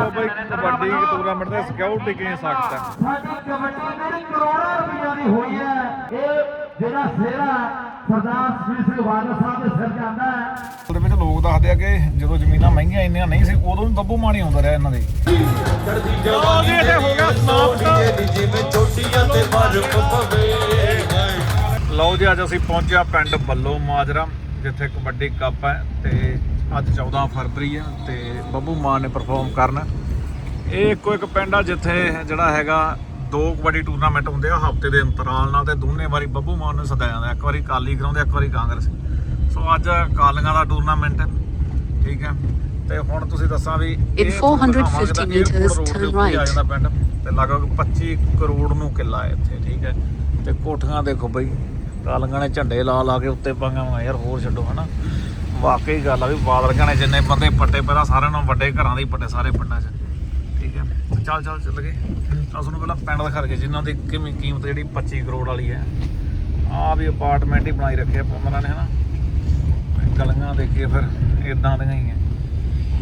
ਲਓ ਬਈ ਕਬੱਡੀ ਟੂਰਨਾਮੈਂਟ ਦੇ ਸਿਕਿਉਰਿਟੀ ਕਿੰਨੀ ਸਖਤ ਹੈ ਸਾਡੀ ਕਬੱਡੀ ਜਿਹੜੀ ਕਰੋੜਾਂ ਰੁਪਈਆ ਦੀ ਹੋਈ ਹੈ ਇਹ ਜਿਹੜਾ ਸੇਰਾ ਸਰਦਾਰ ਸ੍ਰੀ ਸਿੰਘ ਬਾਦਲ ਸਾਹਿਬ ਦੇ ਸਿਰ ਜਾਂਦਾ ਹੈ। ਉਹਦੇ ਵਿੱਚ ਲੋਕ ਦੱਸਦੇ ਆ ਕਿ ਜਦੋਂ ਜ਼ਮੀਨਾਂ ਮਹਿੰਗੀਆਂ ਇੰਨੀਆਂ ਨਹੀਂ ਸੀ ਉਦੋਂ ਵੀ ਬੱਬੂ ਮਾਣੀ ਆਉਂਦਾ ਰਿਹਾ ਇਹਨਾਂ ਦੇ। ਚਲੋ ਜੀ ਇਹ ਹੋ ਗਿਆ ਸਮਾਪਤ ਜਿਵੇਂ ਛੋਟੀਆਂ ਤੇ ਬਰਫ਼ ਪਵੇ ਲਓ ਜੀ ਅੱਜ ਅਸੀਂ ਪਹੁੰਚਿਆ ਪਿੰਡ ਬੱਲੋ ਮਾਜਰਾ ਜਿੱਥੇ ਕਬੱਡੀ ਕੱਪ ਹੈ ਤੇ ਅੱਜ 14 ਫਰਵਰੀ ਹੈ ਤੇ ਬੱਬੂ ਮਾਨ ਨੇ ਪਰਫਾਰਮ ਕਰਨਾ। ਇਹ ਇੱਕੋ ਇੱਕ ਪਿੰਡ ਆ ਜਿੱਥੇ ਜਿਹੜਾ ਹੈਗਾ ਦੋ ਕਬੱਡੀ ਟੂਰਨਾਮੈਂਟ ਹੁੰਦੇ ਆ ਹਫ਼ਤੇ ਦੇ ਅੰਤਰਾਲ ਨਾਲ ਤੇ ਦੋਨੇ ਵਾਰੀ ਬੱਬੂ ਮਾਨ ਨੂੰ ਸਦਾਇਆ ਜਾਂਦਾ। ਇੱਕ ਵਾਰੀ ਕਾਲੀ ਕਰਾਉਂਦੇ ਇੱਕ ਵਾਰੀ ਕਾਂਗਰਸ। ਸੋ ਅੱਜ ਕਾਲੀਆਂ ਦਾ ਟੂਰਨਾਮੈਂਟ ਹੈ ਠੀਕ ਹੈ? ਤੇ ਹੁਣ ਤੁਸੀਂ ਦੱਸਾਂ ਵੀ ਇਹ 450 ਦਿਖਾਵਾਂਗੇ ਤਾਂ meters, airport road ਦੇ turn ਉੱਤੇ ਆ right. ਜਾਂਦਾ ਪਿੰਡ। ਤੇ ਲਗਭਗ 25 ਕਰੋੜ ਨੂੰ ਕਿੱਲਾ ਹੈ ਇੱਥੇ ਠੀਕ ਹੈ? ਤੇ ਕੋਠੀਆਂ ਦੇਖੋ ਬਈ ਕਾਲੀਆਂ ਨੇ ਝੰਡੇ ਲਾ ਲਾ ਕੇ ਉੱਤੇ ਵਾ ਯਾਰ ਹੋਰ ਛੱਡੋ ਹਨਾ? ਵਾਕਈ ਗੱਲ ਆ ਵੀ ਬਾਦਲ ਨੇ ਜਿੰਨੇ ਬੰਦੇ ਪੱਟੇ, ਪਹਿਲਾਂ ਸਾਰਿਆਂ ਨੂੰ ਵੱਡੇ ਘਰਾਂ ਦੇ ਹੀ ਪੱਟੇ ਸਾਰੇ ਪਿੰਡਾਂ 'ਚ। ਠੀਕ ਹੈ। ਚੱਲ ਚੱਲ ਚੱਲ ਗਏ। ਤਾਂ ਤੁਹਾਨੂੰ ਪਹਿਲਾਂ ਪਿੰਡ ਦਿਖਾ ਕੇ ਜਿਨ੍ਹਾਂ ਦੀ ਕਿੰਨੀ ਕੀਮਤ ਜਿਹੜੀ 25 ਕਰੋੜ ਵਾਲੀ ਹੈ ਆ ਵੀ ਅਪਾਰਟਮੈਂਟ ਹੀ ਬਣਾਈ ਰੱਖੇ ਉਹਨਾਂ ਨੇ, ਹਨਾ? ਗਲੀਆਂ ਦੇਖੀਏ ਫਿਰ ਇਦਾਂ ਦੀਆਂ ਹੀ ਆ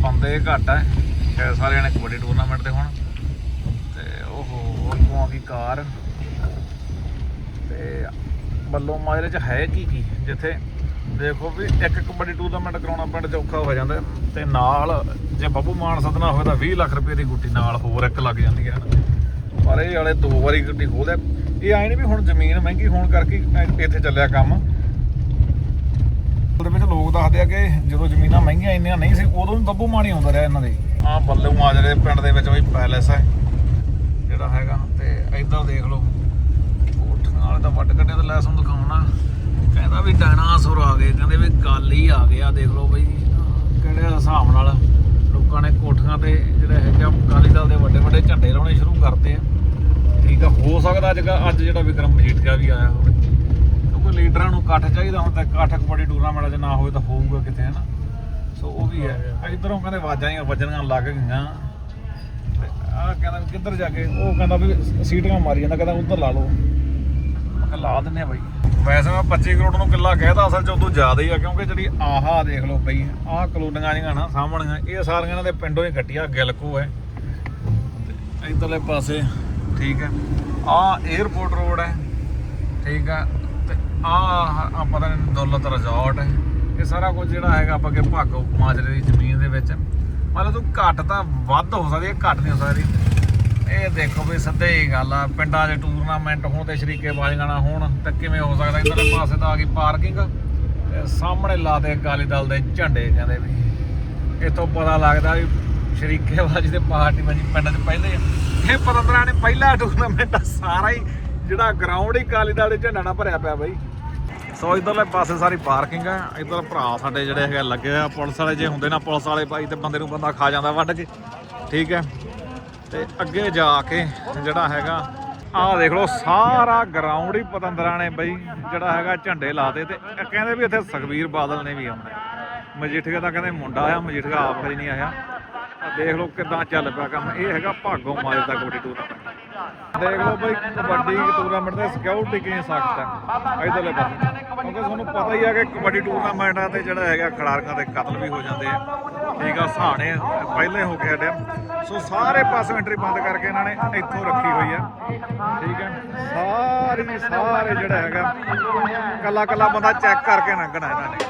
ਬੰਦੇ ਘੱਟ ਹੈ ਸ਼ਾਇਦ ਸਾਰਿਆਂ ਨੇ ਕਬੱਡੀ ਟੂਰਨਾਮੈਂਟ ਤੇ ਹੁਣ। ਤੇ ਉਹ ਅੱਗੋਂ ਆ ਗਈ ਕਾਰ। ਤੇ ਬੱਲੋ ਮਾਜਰੇ ਚ ਹੈ ਕੀ ਕੀ ਜਿੱਥੇ ਦੇਖੋ ਵੀ ਇੱਕ ਕਬੱਡੀ ਟੂਰਨਾਮੈਂਟ ਕਰਾਉਣਾ ਪਿੰਡ ਚ ਔਖਾ ਹੋ ਜਾਂਦਾ ਤੇ ਨਾਲ ਜੇ ਬੱਬੂ ਮਾਨ ਸਦਨਾ ਹੋਵੇ ਤਾਂ 20 ਲੱਖ ਰੁਪਏ ਦੀ ਗੁੱਟੀ ਨਾਲ ਹੋਰ ਇੱਕ ਲੱਗ ਜਾਂਦੀ ਹੈ ਪਰ ਇਹ ਵਾਲੇ ਦੋ ਵਾਰੀ ਗੱਡੀ ਖੋਲਿਆ ਇਹ ਆਏ ਨਹੀਂ ਵੀ ਹੁਣ ਜ਼ਮੀਨ ਮਹਿੰਗੀ ਹੋਣ ਕਰਕੇ ਇੱਥੇ ਚੱਲਿਆ ਕੰਮ। ਉਹਦੇ ਵਿੱਚ ਲੋਕ ਦੱਸਦੇ ਆ ਕਿ ਜਦੋਂ ਜ਼ਮੀਨਾਂ ਮਹਿੰਗੀਆਂ ਇੰਨੀਆਂ ਨਹੀਂ ਸੀ, ਉਦੋਂ ਵੀ ਬੱਬੂ ਹੀ ਆਉਂਦਾ ਰਿਹਾ ਇਹਨਾਂ ਦੇ। ਆਹ ਬੱਲੂ ਮਾਜਰੇ ਪਿੰਡ ਦੇ ਵਿੱਚ ਵੀ ਪੈਲੇਸ ਹੈ, ਜਿਹੜਾ ਹੈਗਾ ਤੇ ਇੱਧਰ ਦੇਖ ਲਓ। ਕੋਠੀਆਂ ਵਾਲੇ ਤਾਂ ਵੱਡ ਕੱਢਿਆ ਤੇ ਲੈ ਤੁਹਾਨੂੰ ਦਿਖਾਉਣਾ। ਕਹਿੰਦਾ ਵੀ ਡਾਇਨਾਸੌਰ ਆ ਗਏ, ਕਹਿੰਦੇ ਵੀ ਗੱਲ ਹੀ ਆ ਗਿਆ ਦੇਖ ਲਓ ਬਈ, ਕਿਹੜੇ ਹਿਸਾਬ ਨਾਲ ਲੋਕਾਂ ਨੇ ਕੋਠੀਆਂ ਤੇ ਜਿਹੜੇ ਹੈਗੇ ਆ, ਅਕਾਲੀ ਦਲ ਦੇ ਵੱਡੇ ਵੱਡੇ ਝੰਡੇ ਲਾਉਣੇ ਸ਼ੁਰੂ ਕਰਤੇ ਆ। ਠੀਕ ਆ, ਹੋ ਸਕਦਾ ਅੱਜ ਅੱਜ ਜਿਹੜਾ ਵਿਕਰਮ ਮਜੀਠੀਆ ਵੀ ਆਇਆ ਹੋਵੇ। ਕਿਉਂਕਿ ਲੀਡਰਾਂ ਨੂੰ ਇਕੱਠ ਚਾਹੀਦਾ ਹੁੰਦਾ, ਇਕੱਠ ਕਬੱਡੀ ਟੂਰਨਾਮੈਂਟ 'ਚ ਨਾ ਹੋਵੇ ਤਾਂ ਹੋਊਗਾ ਕਿਤੇ, ਹਨਾ? ਸੋ ਉਹ ਵੀ ਹੈ। ਇਧਰੋਂ ਕਹਿੰਦੇ ਆਵਾਜ਼ਾਂ ਹੀ ਵੱਜਣੀਆਂ ਲੱਗ ਗਈਆਂ। ਆ ਕਹਿੰਦਾ ਵੀ ਕਿੱਧਰ ਜਾ ਕੇ, ਉਹ ਕਹਿੰਦਾ ਵੀ ਸੀਟਾਂ ਮਾਰੀ ਜਾਂਦਾ, ਕਹਿੰਦਾ ਉੱਧਰ ਲਾ ਲਓ। ਮੈਂ ਕਿਹਾ ਲਾ ਦਿੰਨੇ ਆ ਬਾਈ। ਵੈਸੇ ਮੈਂ 25 ਕਰੋੜ ਨੂੰ ਕਿੱਲਾ ਕਹਿਦਾ ਅਸਲ 'ਚ ਉਦੋਂ ਜ਼ਿਆਦਾ ਹੀ ਆ, ਕਿਉਂਕਿ ਜਿਹੜੀ ਆਹਾ ਦੇਖ ਲਓ ਬਈ, ਆਹ ਕਲੋਨੀਆਂ ਜਿਹੜੀਆਂ ਨਾ ਸਾਹਮਣੀਆਂ ਇਹ ਸਾਰੀਆਂ ਇਹਨਾਂ ਦੇ ਪਿੰਡੋਂ ਹੀ ਕੱਟੀਆਂ, ਗਿਲਕੋ ਹੈ। ਤੇ ਇੱਧਰਲੇ ਪਾਸੇ, ਠੀਕ ਹੈ। ਆਹ 에어ਪੋਰਟ ਰੋਡ ਹੈ, ਠੀਕ ਹੈ। ਤੇ ਆਹ ਆ ਪਤਾ ਨਹੀਂ ਦੌਲਤ ਰਿਜ਼ੋਰਟ ਹੈ। ਇਹ ਸਾਰਾ ਕੁਝ ਜਿਹੜਾ ਹੈਗਾ ਆਪਾਂ ਕਿ ਭਾਗੋ ਮਾਜਰੇ ਦੀ ਜ਼ਮੀਨ ਦੇ ਵਿੱਚ। ਮਤਲਬ ਤੂੰ ਘੱਟ ਤਾਂ ਵੱਧ ਹੋ ਸਕਦੀ ਹੈ, ਘੱਟ ਨਹੀਂ ਹੋ ਸਕਦੀ। ਇਹ ਦੇਖੋ ਵੀ ਸਿੱਧੇ ਹੀ ਗੱਲ ਆ, ਪਿੰਡਾਂ 'ਚ ਟੂਰਨਾਮੈਂਟ ਹੋਣ ਤੇ ਸ਼ਰੀਕੇ ਬਾਜ਼ੀਆਂ ਨਾ ਹੋਣ, ਤਾਂ ਕਿਵੇਂ ਹੋ ਸਕਦਾ, ਇਧਰਲੇ ਪਾਸੇ ਤਾਂ ਆ ਗਈ ਪਾਰਕਿੰਗ ਤੇ ਸਾਹਮਣੇ ਲਾ ਦੇ ਅਕਾਲੀ ਦਲ ਦੇ ਝੰਡੇ ਕਹਿੰਦੇ ਵੀ। ਇਤੋਂ ਪਤਾ ਲੱਗਦਾ ਵੀ ਸ਼ਰੀਕੇ ਬਾਜੀ ਤੇ ਪਾਰਟੀ ਬਾਜੀ ਪਿੰਡਾਂ 'ਚ ਪਹਿਲੇ ਆ। ਇਹ ਪਤੰਦਰਾ ਨੇ ਪਹਿਲਾ ਟੂਰਨਾਮੈਂਟ ਸਾਰਾ ਹੀ ਜਿਹੜਾ ਗਰਾਊਂਡ ਹੀ ਅਕਾਲੀ ਦਲ ਦੇ ਝੰਡਾ ਨਾਲ ਭਰਿਆ ਪਿਆ ਬਾਈ। ਸੋ ਇਧਰਲੇ ਪਾਸੇ ਸਾਰੀ ਪਾਰਕਿੰਗ ਆ, ਇਧਰ ਭਰਾ ਸਾਡੇ ਜਿਹੜੇ ਹੈਗੇ ਲੱਗੇ ਆ, ਪੁਲਿਸ ਵਾਲੇ ਜੇ ਹੁੰਦੇ ਨਾ, ਪੁਲਿਸ ਵਾਲੇ ਭਾਈ ਤੇ ਬੰਦੇ ਨੂੰ ਬੰਦਾ ਖਾ ਜਾਂਦਾ ਵੱਢ ਕੇ। ਠੀਕ ਹੈ। ਤੇ ਅੱਗੇ ਜਾ ਕੇ ਜਿਹੜਾ ਹੈਗਾ, ਆਹ ਦੇਖ ਲਓ, ਸਾਰਾ ਗਰਾਊਂਡ ਹੀ ਪਤੰਦਰਾਂ ਨੇ ਬਈ, ਜਿਹੜਾ ਹੈਗਾ ਝੰਡੇ ਲਾਤੇ ਤੇ ਕਹਿੰਦੇ ਵੀ ਇੱਥੇ ਸੁਖਬੀਰ ਬਾਦਲ ਨੇ ਵੀ ਆਉਣਾ। ਮਜੀਠੀਆ ਦਾ ਕਹਿੰਦੇ ਮੁੰਡਾ ਆਇਆ ਮਜੀਠੀਆ ਆਪ ਕਦੇ ਨਹੀਂ ਆਇਆ। ਆਹ ਦੇਖ ਲਓ ਕਿਦਾਂ ਚੱਲ ਪਿਆ ਕੰਮ। ਇਹ ਹੈਗਾ ਭਾਗੋ ਮਾਜ ਦਾ ਕਬੱਡੀ ਟੂਰਨਾਮੈਂਟ ਦੇਖ ਲਓ ਬਈ ਕਬੱਡੀ ਟੂਰਨਾਮੈਂਟ ਦੇ ਸਿਕਿਉਰਿਟੀ ਕਿੰਨੀ ਸਖਤ ਹੈ ਇਧਰਲੇ ਪਾਸੇ। ਕਿਉਂਕਿ ਤੁਹਾਨੂੰ ਪਤਾ ਹੀ ਆ ਕਿ ਕਬੱਡੀ ਟੂਰਨਾਮੈਂਟ ਆ ਤੇ ਜਿਹੜਾ ਹੈਗਾ ਖਿਡਾਰੀਆਂ ਦੇ ਕਤਲ ਵੀ ਹੋ ਜਾਂਦੇ ਆ। ਠੀਕ ਆ ਸਹਾਣੇ ਪਹਿਲੇ ਹੋ ਕੇ ਹਟਿਆ ਸੋ ਸਾਰੇ ਪਾਸੋਂ ਐਂਟਰੀ ਬੰਦ ਕਰਕੇ ਇਹਨਾਂ ਨੇ ਇੱਥੋਂ ਰੱਖੀ ਹੋਈ ਆ। ਠੀਕ ਹੈ ਸਾਰੇ ਦੀ ਸਾਰੇ ਜਿਹੜਾ ਹੈਗਾ ਕੱਲਾ ਕੱਲਾ ਬੰਦਾ ਚੈੱਕ ਕਰਕੇ ਲੰਘਣਾ ਇਹਨਾਂ ਨੇ।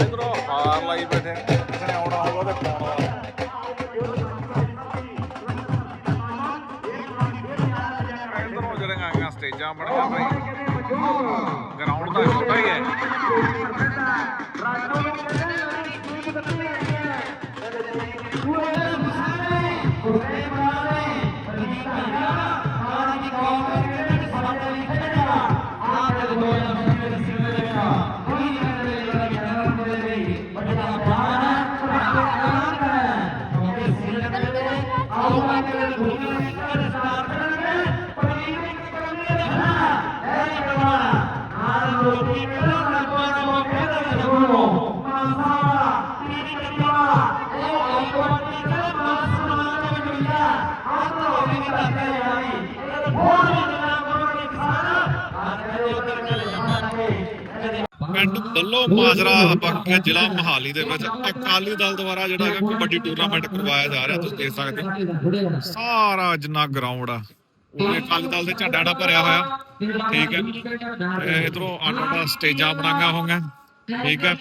ਇਧਰੋਂ ਹਾਰ ਲਾਈ ਬੈਠੇ। ਕਿਸੇ ਨੇ ਆਉਣਾ ਹੋਊਗਾ ਤੇ ਪਾਉਣਾ ਬੱਲੋ ਮਾਜਰਾ ਬਾਕੀ ਜ਼ਿਲ੍ਹਾ ਮਹਾਲੀ ਦੇ ਵਿੱਚ। ਅਕਾਲੀ ਦਲ ਦੁਆਰਾ ਜਿਹੜਾ ਹੈਗਾ ਕਬੱਡੀ ਟੂਰਨਾਮੈਂਟ ਕਰਵਾਇਆ ਜਾ ਰਿਹਾ, ਤੁਸੀਂ ਦੇਖ ਸਕਦੇ ਹੋ। ਸਾਰਾ ਜਿੰਨਾ ਗਰਾਊਂਡ ਆ ਉਹ ਅਕਾਲੀ ਦਲ ਦੇ ਝੰਡਾ ਨਾਲ ਭਰਿਆ ਹੋਇਆ। ਠੀਕ ਹੈ। ਤੇ ਇਧਰੋਂ ਆਟਾ ਸਟੇਜਾਂ ਬਣਾਈਆਂ ਹੋਈਆਂ। ਠੀਕ ਹੈ।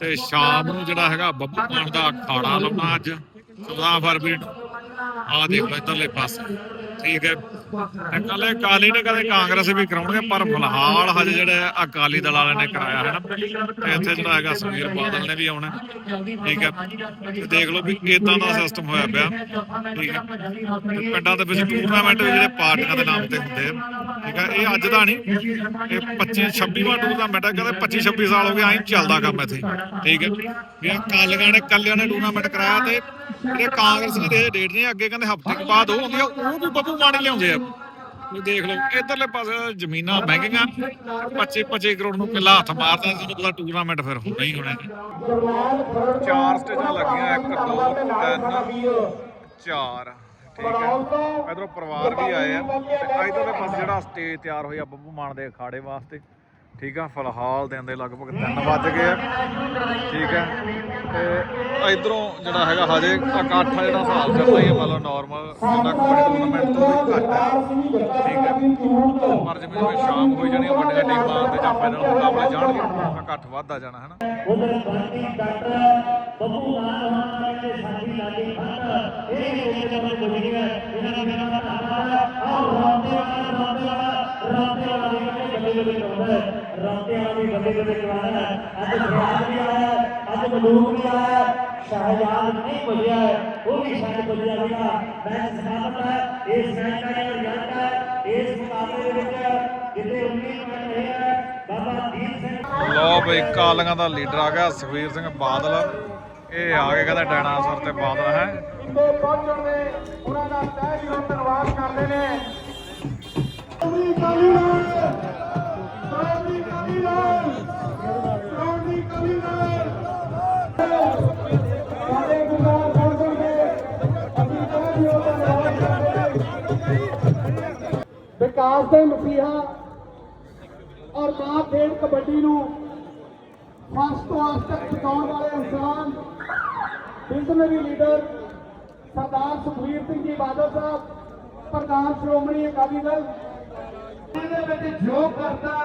ਤੇ ਸ਼ਾਮ ਨੂੰ ਜਿਹੜਾ ਹੈਗਾ ਬੱਬੂ ਮਾਨ ਦਾ ਅਖਾੜਾ ਲਾਉਣਾ ਅੱਜ। 14 ਫਰਵਰੀ ਨੂੰ। ਆ ਦੇਖੋ ਇਧਰਲੇ ਪਾਸੇ। ਠੀਕ ਹੈ। ਕੱਲੇ ਅਕਾਲੀ ਨੇ ਕਦੇ ਕਾਂਗਰਸ ਵੀ ਕਰਾਉਣਗੇ ਪਰ ਫਿਲਹਾਲ ਹਜੇ ਜਿਹੜੇ ਅਕਾਲੀ ਦਲ ਵਾਲਿਆਂ ਨੇ ਕਰਾਇਆ ਹੈ ਨਾ ਇੱਥੇ ਜਿਹੜਾ ਹੈਗਾ ਸੁਖਬੀਰ ਬਾਦਲ ਨੇ ਵੀ ਆਉਣਾ ਠੀਕ ਹੈ। ਦੇਖ ਲਓ ਵੀ ਇਦਾਂ ਦਾ ਸਿਸਟਮ ਹੋਇਆ ਪਿਆ। ਠੀਕ ਹੈ। ਪਿੰਡਾਂ ਦੇ ਵਿੱਚ ਟੂਰਨਾਮੈਂਟ ਵੀ ਜਿਹੜੇ ਪਾਰਟੀਆਂ ਦੇ ਨਾਮ ਤੇ ਹੁੰਦੇ ਆ। ਠੀਕ ਹੈ, ਇਹ ਅੱਜ ਦਾ ਨਹੀਂ, ਇਹ 25 26ਵਾਂ ਟੂਰਨਾਮੈਂਟ ਹੈ ਕਹਿੰਦੇ 25 26 ਸਾਲ ਹੋ ਗਏ, ਐਂ ਚੱਲਦਾ ਕੰਮ ਇੱਥੇ ਠੀਕ ਹੈ। ਵੀ ਆਹ ਕਾਲੀਆਂ ਨੇ, ਕੱਲਿਆਂ ਨੇ ਟੂਰਨਾਮੈਂਟ ਕਰਾਇਆ ਤੇ ਜਿਹੜੇ ਕਾਂਗਰਸ ਦੇ ਡੇਟ ਨੇ, ਅੱਗੇ ਕਹਿੰਦੇ ਹਫ਼ਤੇ ਕੁ ਬਾਅਦ ਉਹ ਹੁੰਦੀ ਆ, ਉਹ ਵੀ ਬੱਬੂ ਮਾਨ ਲਿਆਉਂਦੇ ਆ। ਵੀ ਦੇਖ ਲਓ, ਇਧਰਲੇ ਪਾਸੇ ਜ਼ਮੀਨਾਂ ਮਹਿੰਗੀਆਂ 25 25 ਕਰੋੜ ਨੂੰ ਕਿੱਲਾ ਹੱਥ ਮਾਰਦਾ, ਜਦੋਂ ਪਤਾ ਟੂਰਨਾਮੈਂਟ ਫਿਰ ਹੋਣਾ ਹੀ ਹੋਣਾ ਚਾਰ ਸਟੇਜਾਂ ਲੱਗੀਆਂ 1 2 3 4 ਠੀਕ ਹੈ। ਇਧਰੋਂ ਪਰਿਵਾਰ ਵੀ ਆਏ ਆ। ਤੇ ਇਧਰਲੇ ਪਾਸੇ ਜਿਹੜਾ ਸਟੇਜ ਤਿਆਰ ਹੋਈ ਆ ਬੱਬੂ ਮਾਨ ਦੇ ਅਖਾੜੇ ਵਾਸਤੇ। ਠੀਕ ਆ ਫਿਲਹਾਲ ਦਿਨ ਦੇ ਲਗਭਗ 3 ਵੱਜ ਗਏ ਆ। ਠੀਕ ਹੈ। ਤੇ ਇਧਰੋਂ ਜਿਹੜਾ ਹੈਗਾ ਹਜੇ ਇਕੱਠ ਆ ਜਿਹੜਾ ਹਿਸਾਬ ਚੱਲਦਾ ਹੀ ਹੈ ਮਤਲਬ ਨਾਰਮਲ ਜਿੰਨਾ ਕਬੱਡੀ ਟੂਰਨਾਮੈਂਟ ਤੋਂ ਵੀ ਘੱਟ ਹੈ ਠੀਕ ਹੈ ਪਰ ਜਿਵੇਂ ਜਿਵੇਂ ਸ਼ਾਮ ਹੋਈ ਜਾਣੀ ਵੱਡੀਆਂ ਟੀਮਾਂ ਤੇ ਜਾਂ ਫਾਈਨਲ ਮੁਕਾਬਲੇ ਜਾਣਗੇ ਇਕੱਠ ਵੱਧਦਾ ਜਾਣਾ ਹੈ ਨਾ ਉਧਰ ਬੰਦੀ ਡਾਕਟਰ ਬੱਬੂ ਮਾਨ ਹੋਣਾ ਦੇ ਸਾਡੀ ਲਾਡੀ ਖੰਡ। ਇਹ ਕੋਲੇ ਨੰਬਰ ਪੁੱਜ ਗਿਆ। ਇਹਨਾਂ ਦਾ ਮੇਰਾ ਧੰਨਵਾਦ ਆਹ ਰਾਤੇ ਵਾਲਾ ਰਾਤੇ ਵਾਲਾ ਰਾਤੇ ਵਾਲਾ ਵੀ ਬੱਲੇ ਬੱਲੇ ਕਰਾਉਂਦਾ ਹੈ। ਰਾਤੇ ਵਾਲਾ ਵੀ ਬੱਲੇ ਬੱਲੇ ਕਰਾਉਂਦਾ ਹੈ। ਅੱਜ ਫਰਾਜ਼ ਵੀ ਆਇਆ। ਅੱਜ ਮਲੂਕ ਵੀ ਆਇਆ ਸ਼ਾਹਜਾਦ ਨਹੀਂ ਪੁੱਜਿਆ ਉਹ ਵੀ ਸ਼ਾਇਦ ਪੁੱਜ ਜਾਵੇਗਾ ਮੈਚ ਸਮਾਪਤ ਹੈ ਇਸ ਮੈਚ ਦਾ ਰਿਜ਼ਲਟ ਹੈ ਇਸ ਮੁਕਾਬਲੇ ਦੇ ਵਿੱਚ ਜਿੱਥੇ 19 ਮੈਚ ਹੋਏ ਹੈ ਬਾਬਾ ਦੀਪ ਸਿੰਘ। ਲੋ ਬਈ ਕਾਲੀਆਂ ਦਾ ਲੀਡਰ ਆ ਗਿਆ ਸੁਖਵੀਰ ਸਿੰਘ ਬਾਦਲ। ਇਹ ਆ ਕੇ ਕਹਿੰਦਾ ਡਾਇਨਾਸੌਰ ਤੇ ਬਾਦਲ ਹੈ। ਤੇ ਪਹੁੰਚਣ ਦੇ ਉਹਨਾਂ ਦਾ ਤਹਿ ਦਿਲੋਂ ਧੰਨਵਾਦ ਕਰਦੇ ਨੇ। ਵਿਕਾਸ ਦੇ ਮਸੀਹਾ ਔਰ ਮਾਂ ਖੇਡ ਕਬੱਡੀ ਨੂੰ ਫਸਟ ਤੋਂ ਅੱਜ ਤੱਕ ਪਹੁੰਚਾਉਣ ਵਾਲੇ ਇਨਸਾਨ, ਬਿਜ਼ਨਰੀ ਲੀਡਰ ਸਰਦਾਰ ਸੁਖਵੀਰ ਸਿੰਘ ਜੀ ਬਾਦਲ ਸਾਹਿਬ, ਪ੍ਰਧਾਨ ਸ਼੍ਰੋਮਣੀ ਅਕਾਲੀ ਦਲ। ਇਹਦੇ ਵਿੱਚ ਜੋ ਕਰਦਾ,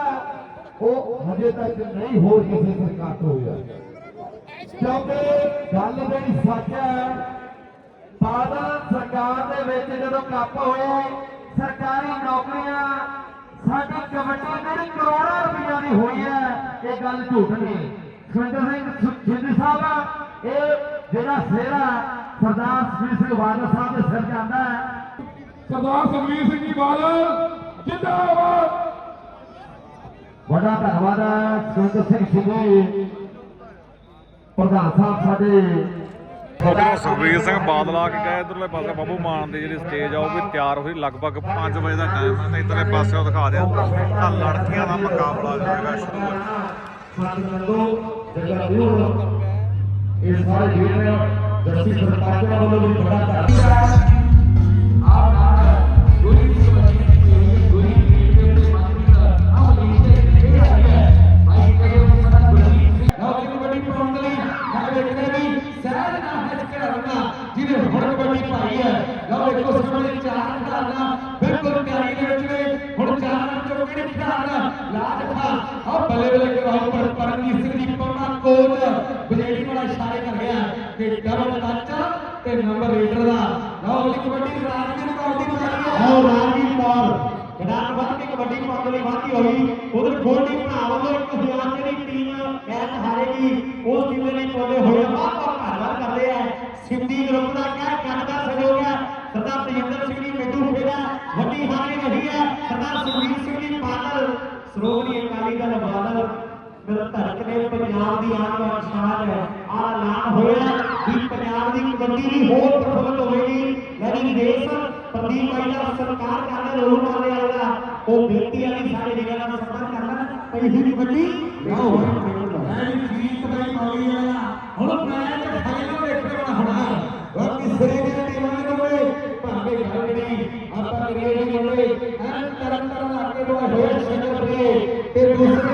ਉਹ ਹਜੇ ਤੱਕ ਨਹੀਂ ਹੋਰ ਕਿਸੇ ਸਰਕਾਰ ਤੋਂ ਹੋਇਆ। ਕਿਉਂਕਿ ਗੱਲ ਜਿਹੜੀ ਸੱਚ ਹੈ, ਬਾਦਲ ਸਰਕਾਰ ਦੇ ਵਿੱਚ ਜਦੋਂ ਕੱਪ ਹੋਇਆ ਸਰਕਾਰੀ ਨੌਕਰੀਆਂ ਸਾਡੀ ਕਮੇਟੀ ਜਿਹੜੀ ਕਰੋੜਾਂ ਰੁਪਈਆ ਦੀ ਹੋਈ ਹੈ ਇਹ ਗੱਲ ਝੂਠ ਨਹੀਂ। ਸੁਰਿੰਦਰ ਸਿੰਘ ਜਿੰਦੀ ਸਾਹਿਬ ਇਹ ਜਿਹੜਾ ਸਿਹਰਾ ਸਰਦਾਰ ਸੁਖਬੀਰ ਸਿੰਘ ਬਾਦਲ ਸਾਹਿਬ ਦੇ ਸਿਰ ਜਾਂਦਾ ਹੈ। ਸਰਦਾਰ ਸੁਖਬੀਰ ਸਿੰਘ ਜੀ ਬਾਦਲ ਜਿੰਦਾਬਾਦ! ਵੱਡਾ ਧੰਨਵਾਦ ਹੈ ਸੁਰਿੰਦਰ ਸਿੰਘ ਸਿੱਧੂ ਪ੍ਰਧਾਨ ਸਾਹਿਬ ਸਾਡੇ ਉਧਰੋਂ ਸੁਖਬੀਰ ਸਿੰਘ ਬਾਦਲ ਆ ਕੇ ਗਏ ਇਧਰਲੇ ਪਾਸੇ ਬੱਬੂ ਮਾਨ ਦੀ ਜਿਹੜੀ ਸਟੇਜ ਆ, ਉਹ ਵੀ ਤਿਆਰ ਹੋਈ ਲਗਭਗ 5 ਵਜੇ ਦਾ ਟਾਈਮ ਹੈ ਤੇ ਇਧਰਲੇ ਪਾਸੇ ਉਹ ਦਿਖਾ ਦਿਆ। ਤਾਂ ਲੜਕੀਆਂ ਦਾ ਮੁਕਾਬਲਾ ਜਿਹੜਾ ਸ਼ੁਰੂ ਹੋ ਇਸ ਸਾਰੇ ਜੀਵਨ ਵਿੱਚ ਜੱਸੀ ਵੱਲੋਂ ਵੀ ਬੜਾ ਧੰਨਵਾਦ। ਚਾਰ ਰਨ ਚੋਂ ਕਿਹੜੇ ਆ ਬੱਲੇ ਬੱਲੇ ਕਰਾਉ ਪਰ ਪਰਮਜੀਤ ਸਿੰਘ ਦੀ ਪਰਮਾ ਕੋਚ ਬਲੇਡੀ ਵਾਲਾ ਇਸ਼ਾਰੇ ਕਰ ਗਿਆ ਕਿ ਡਬਲ ਟੱਚ ਤੇ ਨੰਬਰ ਲੀਡਰ ਦਾ। ਲਓ ਜੀ, ਕਬੱਡੀ ਰਾਜਵੀਰ ਕੌਰ ਦੀ ਬਚਾਈ ਹੈ ਆਓ ਰਾਜਵੀਰ ਕੌਰ ਖਿਡਾਰਨ ਵੱਧ ਕੇ ਕਬੱਡੀ ਪਾਉਣ ਲਈ ਵਾਧੀ ਹੋਈ। ਉਧਰ ਗੋਲਡੀ ਭਰਾ ਵੱਲੋਂ ਇੱਕ ਹਜ਼ਾਰ ਦੀ ਟੀਮ ਮੈਚ ਹਾਰੇਗੀ। ਉਸ ਟੀਮ ਦੇ ਲਈ ਪਾਉਂਦੇ ਹੋਏ ਬਹੁਤ ਕਰਦੇ ਆ। ਸਿੰਧੀ ਗਰੁੱਪ ਦਾ ਕਹਿ ਕਰਦਾ ਨੇ ਪੰਜਾਬ ਦੀ ਆਉਣ ਵਾਲੀ ਸ਼ਾਨ ਹੈ ਆ ਐਲਾਨ ਹੋਇਆ ਕਿ ਪੰਜਾਬ ਦੀ ਕਬੱਡੀ ਵੀ ਹੋਰ ਪ੍ਰਫੁੱਲਤ ਹੋਵੇਗੀ। ਯਾਨੀ ਦੇਸ਼ ਪ੍ਰਦੀਪ ਭਾਈ ਦਾ ਸਰਕਾਰ ਕਰਨ ਲੋਕ ਵਾਲੇ ਆਏਗਾ ਉਹ ਬੇਨਤੀ ਹੈ ਕਿ ਸਾਡੇ ਵੀਰਾਂ ਦਾ ਸਤਿਕਾਰ ਕਰਨਾ ਪਹਿਲੀ ਕਬੱਡੀ ਲਓ ਮੈਂ ਜੀਤ ਭਾਈ ਮੌਲੀ ਆਇਆ ਹੁਣ ਮੈਚ ਫਾਈਨਲ ਦੇਖਣਾ ਹੋਣਾ ਉਹ ਕਿਸੇ ਦੀ ਟੀਮਾਂ ਦੇ ਹੋਵੇ ਭਾਵੇਂ ਨਹੀਂ ਆਪਾਂ ਕਰੀਏ ਜੀ ਮੁੰਡੇ ਐਨ ਤਰਨ ਤਰਨ ਅੱਗੇ ਨੂੰ ਹੋਇਆ ਸ਼ੰਕਰ ਤੇ ਦੂਸਰੇ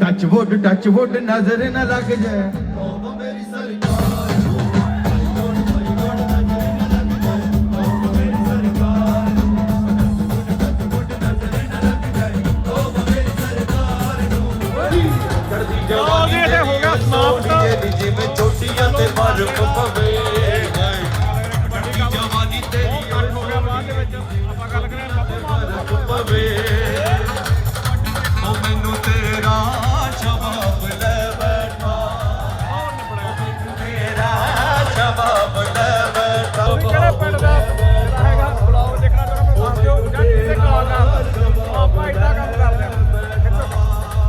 ਟੱਚ ਵੁੱਡ ਟੱਚ ਵੁੱਡ ਨਜ਼ਰ ਨਾ ਲੱਗ ਜਾਏ ਤੋਬਾ ਮੇਰੀ ਸਰਕਾਰ ਹੋ ਗਿਆ ਸਮਾਪਤ। ਜਿਵੇਂ ਛੋਟੀਆਂ ਤੇ ਬਰਫ ਪਵੇ।